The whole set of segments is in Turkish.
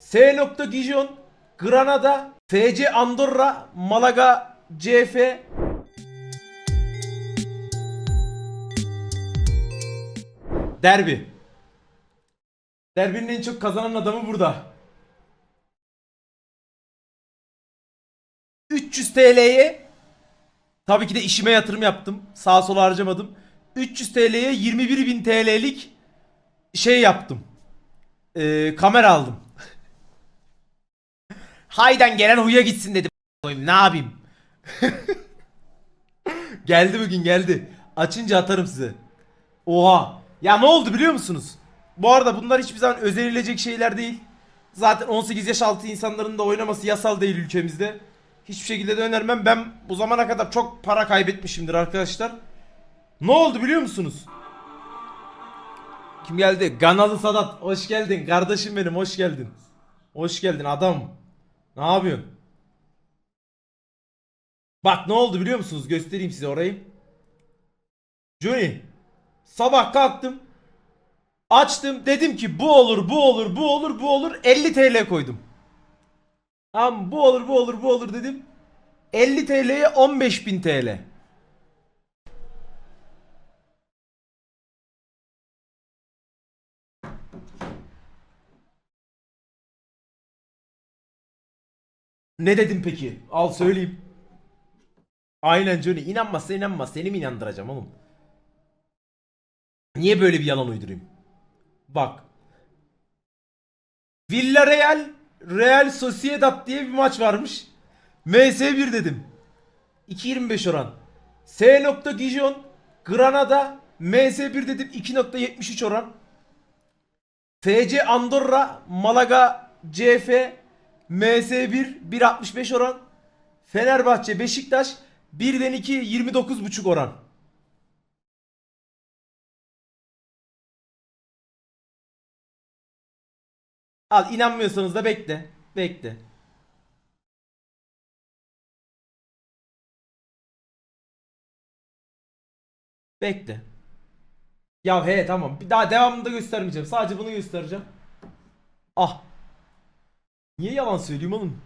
S. Gijon, Granada, FC Andorra, Malaga, CF. Derbi. Derbinin en çok kazanan adamı burada. 300 TL'ye tabii ki de işime yatırım yaptım. Sağa sola harcamadım. 300 TL'ye 21.000 TL'lik şey yaptım. Ee, kamera aldım. Haydan gelen huya gitsin dedim. Ne yapayım? geldi bugün geldi. Açınca atarım size. Oha. Ya ne oldu biliyor musunuz? Bu arada bunlar hiçbir zaman özenilecek şeyler değil. Zaten 18 yaş altı insanların da oynaması yasal değil ülkemizde. Hiçbir şekilde de önermem. Ben bu zamana kadar çok para kaybetmişimdir arkadaşlar. Ne oldu biliyor musunuz? Kim geldi? Ganalı Sadat. Hoş geldin. Kardeşim benim hoş geldin. Hoş geldin adam. Ne yapıyorsun? Bak ne oldu biliyor musunuz? Göstereyim size orayı. Johnny. Sabah kalktım. Açtım. Dedim ki bu olur, bu olur, bu olur, bu olur. 50 TL koydum. Tamam bu olur, bu olur, bu olur dedim. 50 TL'ye 15.000 TL. Ne dedim peki? Al söyleyeyim. Aynen Johnny. İnanmazsa inanmaz. Seni mi inandıracağım oğlum? Niye böyle bir yalan uydurayım? Bak. Villarreal Real Sociedad diye bir maç varmış. MS1 dedim. 2.25 oran. S. Gijon Granada MS1 dedim 2.73 oran. FC Andorra Malaga CF MS1 1.65 oran. Fenerbahçe Beşiktaş 1'den 2 29.5 oran. Al inanmıyorsanız da bekle. Bekle. Bekle. Ya he tamam. Bir daha devamını da göstermeyeceğim. Sadece bunu göstereceğim. Ah. Niye yalan söyleyeyim oğlum?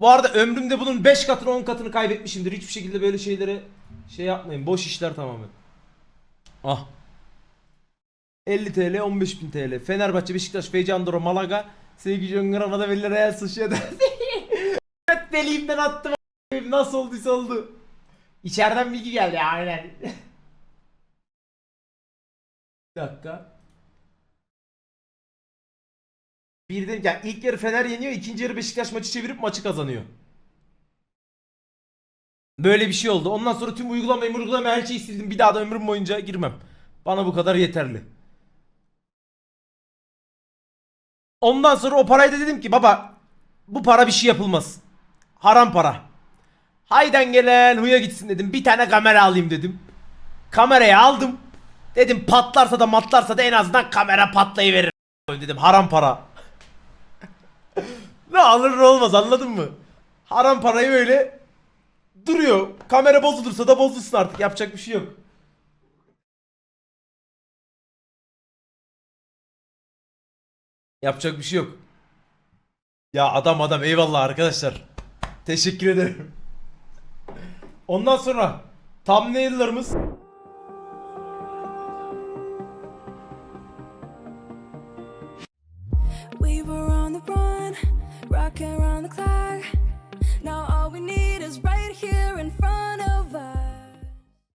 Bu arada ömrümde bunun 5 katını 10 katını kaybetmişimdir. Hiçbir şekilde böyle şeylere şey yapmayın. Boş işler tamamen. Ah. 50 TL 15.000 TL. Fenerbahçe, Beşiktaş, FC Andorra, Malaga, Sevgi John Granada ve Real Sociedad. evet deliğimden attım. Nasıl olduysa oldu. İçeriden bilgi geldi aynen. Bir dakika. Birden yani ilk yarı Fener yeniyor, ikinci yarı Beşiktaş maçı çevirip maçı kazanıyor. Böyle bir şey oldu. Ondan sonra tüm uygulamayı uygulamayı her şeyi sildim. Bir daha da ömrüm boyunca girmem. Bana bu kadar yeterli. Ondan sonra o parayı da dedim ki baba bu para bir şey yapılmaz. Haram para. Haydan gelen huya gitsin dedim. Bir tane kamera alayım dedim. Kamerayı aldım. Dedim patlarsa da matlarsa da en azından kamera patlayıverir. Dedim haram para. Alır olmaz anladın mı? Haram parayı böyle duruyor. Kamera bozulursa da bozulsun artık yapacak bir şey yok. Yapacak bir şey yok. Ya adam adam eyvallah arkadaşlar. Teşekkür ederim. Ondan sonra thumbnail'larımız